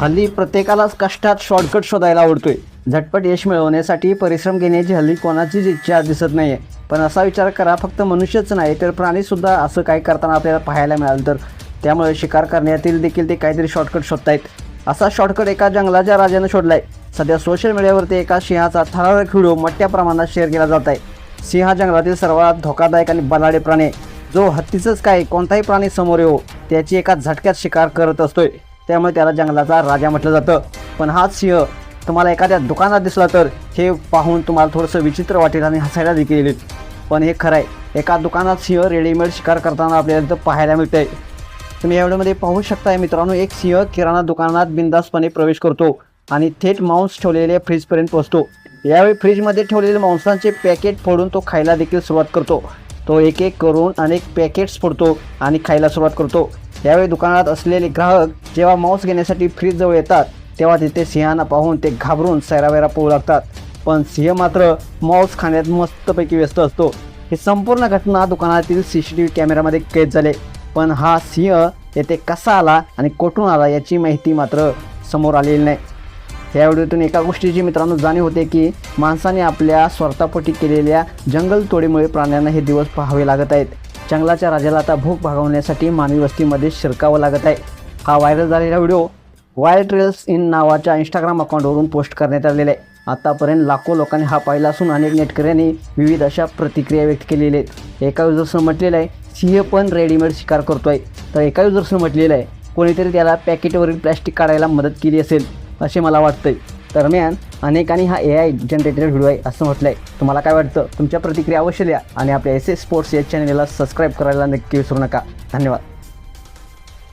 हल्ली प्रत्येकालाच कष्टात शॉर्टकट शोधायला आवडतोय. झटपट यश मिळवण्यासाठी परिश्रम घेण्याची हल्ली कोणाचीच इच्छा दिसत नाहीये. पण असा विचार करा फक्त मनुष्यच नाही तर प्राणीसुद्धा असं काही करताना आपल्याला पाहायला मिळालं तर. त्यामुळे शिकार करण्यातील देखील ते काहीतरी शॉर्टकट शोधतायत. असा शॉर्टकट एका जंगलाच्या राजानं शोधलाय. सध्या सोशल मीडियावरती एका सिंहाचा थरारक व्हिडिओ मोठ्या प्रमाणात शेअर केला जात आहे. सिंह हा जंगलातील सर्वात धोकादायक आणि बलाडे प्राणी जो हत्तीचंच काय कोणताही प्राणी समोर येऊ त्याची एका झटक्यात शिकार करत असतोय. त्यामुळे त्याला जंगलाचा राजा म्हटलं जातं. पण हाच सिंह तुम्हाला एखाद्या दुकानात दिसला तर हे पाहून तुम्हाला थोडंसं विचित्र वाटेल आणि हसायला देखील येईल. पण हे खरं आहे एका दुकानात सिंह रेडीमेड शिकार करताना आपल्याला इथं पाहायला मिळतंय. तुम्ही या व्हिडिओमध्ये पाहू शकताय मित्रांनो एक सिंह किराणा दुकानात बिंदासपणे प्रवेश करतो आणि थेट मांस ठेवलेल्या फ्रीजपर्यंत पोहोचतो. यावेळी फ्रीजमध्ये ठेवलेले मांसांचे पॅकेट फोडून तो खायला देखील सुरुवात करतो. तो एक एक करून अनेक पॅकेट्स फोडतो आणि खायला सुरुवात करतो. यावेळी दुकानात असलेले ग्राहक जेव्हा मांस घेण्यासाठी फ्रीजजवळ येतात तेव्हा तिथे सिंहांना पाहून ते घाबरून सैरावैरा पळू लागतात. पण सिंह मात्र मांस खाण्यात मस्तपैकी व्यस्त असतो. ही संपूर्ण घटना दुकानातील सी सी टी व्ही कॅमेऱ्यामध्ये कैद झाले. पण हा सिंह येथे कसा आला आणि कुठून आला याची माहिती मात्र समोर आलेली नाही. या व्हिडिओतून एका गोष्टीची मित्रांनो जाणीव होते की माणसाने आपल्या स्वार्थापोटी केलेल्या जंगलतोडीमुळे प्राण्यांना हे दिवस पाहावे लागत आहेत. जंगलाच्या राजाला आता भूक भागवण्यासाठी मानवी वस्तीमध्ये शिरकावं लागत आहे. हा व्हायरल झालेला व्हिडिओ वाईल्ड ट्रेल्स इन नावाच्या इंस्टाग्राम अकाउंटवरून पोस्ट करण्यात आलेला आहे. आतापर्यंत लाखो लोकांनी हा पाहिला असून अनेक नेटकऱ्यांनी विविध अशा प्रतिक्रिया व्यक्त केलेल्या आहेत. एका युजर्सनं म्हटलेलं आहे सिंह पण रेडीमेड शिकार करतो आहे तर एका युजर्सनं म्हटलेलं आहे कोणीतरी त्याला पॅकेटवरील प्लॅस्टिक काढायला मदत केली असेल. असे मला वाटतंय. दरम्यान अनेकांनी हा ए आय जनरेटेड व्हिडिओ आहे असं म्हटलं आहे तुम्हाला काय वाटतं? तुमच्या प्रतिक्रिया अवश्य द्या आणि आपल्या एस एस स्पोर्ट्स या चॅनलला सबस्क्राईब करायला नक्की विसरू नका. धन्यवाद.